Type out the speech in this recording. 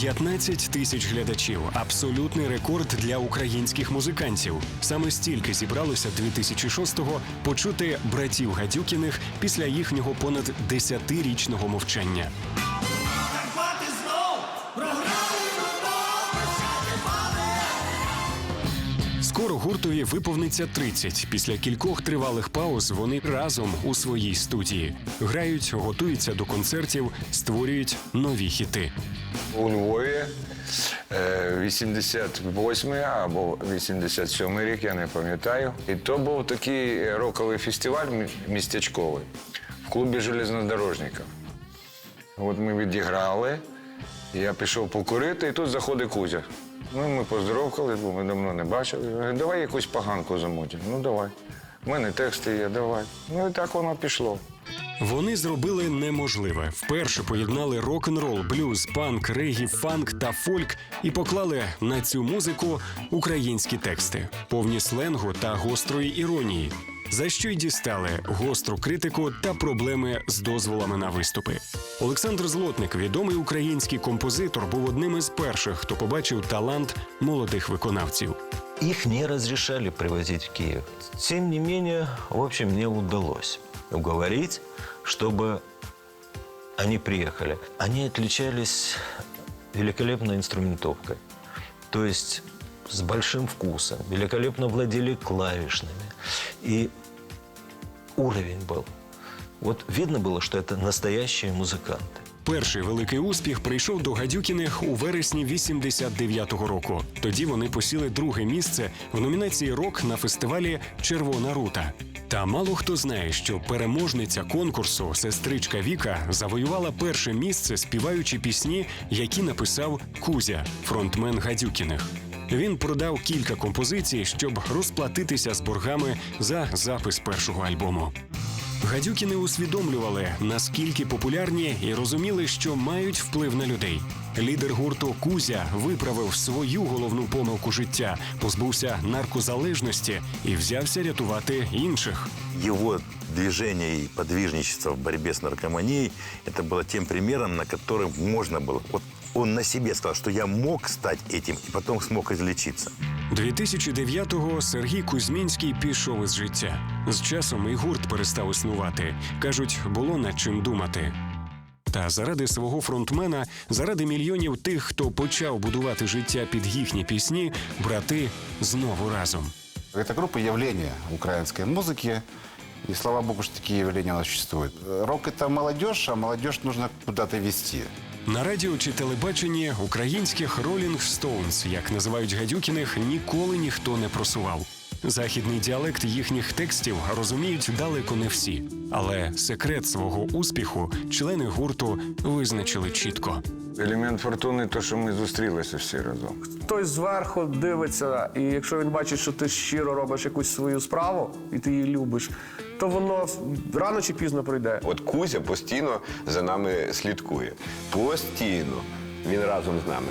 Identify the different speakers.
Speaker 1: 15 тисяч глядачів абсолютний рекорд для українських музикантів. Саме стільки зібралося 2006-го почути братів Гадюкіних після їхнього понад 10-річного мовчання. Скоро гуртові виповниться 30. Після кількох тривалих пауз вони разом у своїй студії грають, готуються до концертів, створюють нові хіти.
Speaker 2: У Львові е, 88 або 87 рік, я не пам'ятаю. І то був такий роковий фестиваль містечковий в клубі железнодорожників. От ми відіграли, я пішов покурити, і тут заходить Кузя. Ну, ми поздоровкались, бо ми давно не бачили. Давай якусь поганку замутимо. Ну давай. У мене тексти є, давай. Ну і так воно пішло.
Speaker 1: Вони зробили неможливе. Вперше поєднали рок-н-рол, блюз, панк, регі, фанк та фольк і поклали на цю музику українські тексти, повні сленгу та гострої іронії. За що й дістали гостру критику та проблеми з дозволами на виступи. Олександр Злотник, відомий український композитор, був одним із перших, хто побачив талант молодих виконавців.
Speaker 3: Их не разрешали привозить в Киев. Тем не менее, в общем, мне удалось уговорить, чтобы они приехали. Они отличались великолепной инструментовкой. То есть с большим вкусом, великолепно владели клавишными. И уровень был. Вот видно было, что это настоящие музыканты.
Speaker 1: Перший великий успіх прийшов до Гадюкіних у вересні 89-го року. Тоді вони посіли друге місце в номінації Рок на фестивалі Червона рута. Та мало хто знає, що переможниця конкурсу сестричка Віка завоювала перше місце, співаючи пісні, які написав Кузя, фронтмен Гадюкіних. Він продав кілька композицій, щоб розплатитися з боргами за запис першого альбому. Гадюки не усвідомлювали, наскільки популярні, і розуміли, що мають вплив на людей. Лідер гурту Кузя виправив свою головну помилку життя, позбувся наркозалежності і взявся рятувати інших.
Speaker 4: его движение и подвижничество в борьбе с наркоманией, это было тем примером, на котором можно было... Вот он на себе сказал, что я мог стать этим, и потом смог излечиться.
Speaker 1: 2009-го Сергій Кузьмінський пішов із життя. З часом і гурт перестав існувати. Кажуть, було над чим думати. Та заради свого фронтмена, заради мільйонів тих, хто почав будувати життя під їхні пісні, брати знову разом.
Speaker 5: Эта группа явление украинской музыки. И слава богу, что такие явления у нас существуют. Рок – это молодежь, а молодежь нужно куда-то вести.
Speaker 1: На радіо чи телебаченні українських Rolling Stones, як називають гадюкіних, ніколи ніхто не просував. Західний діалект їхніх текстів розуміють далеко не всі, але секрет свого успіху члени гурту визначили чітко.
Speaker 2: Елемент фортуни то, що ми зустрілися всі разом.
Speaker 6: Хтось зверху дивиться, і якщо він бачить, що ти щиро робиш якусь свою справу і ти її любиш, то воно рано чи пізно прийде.
Speaker 7: От Кузя постійно за нами слідкує. Постійно. Він разом з нами.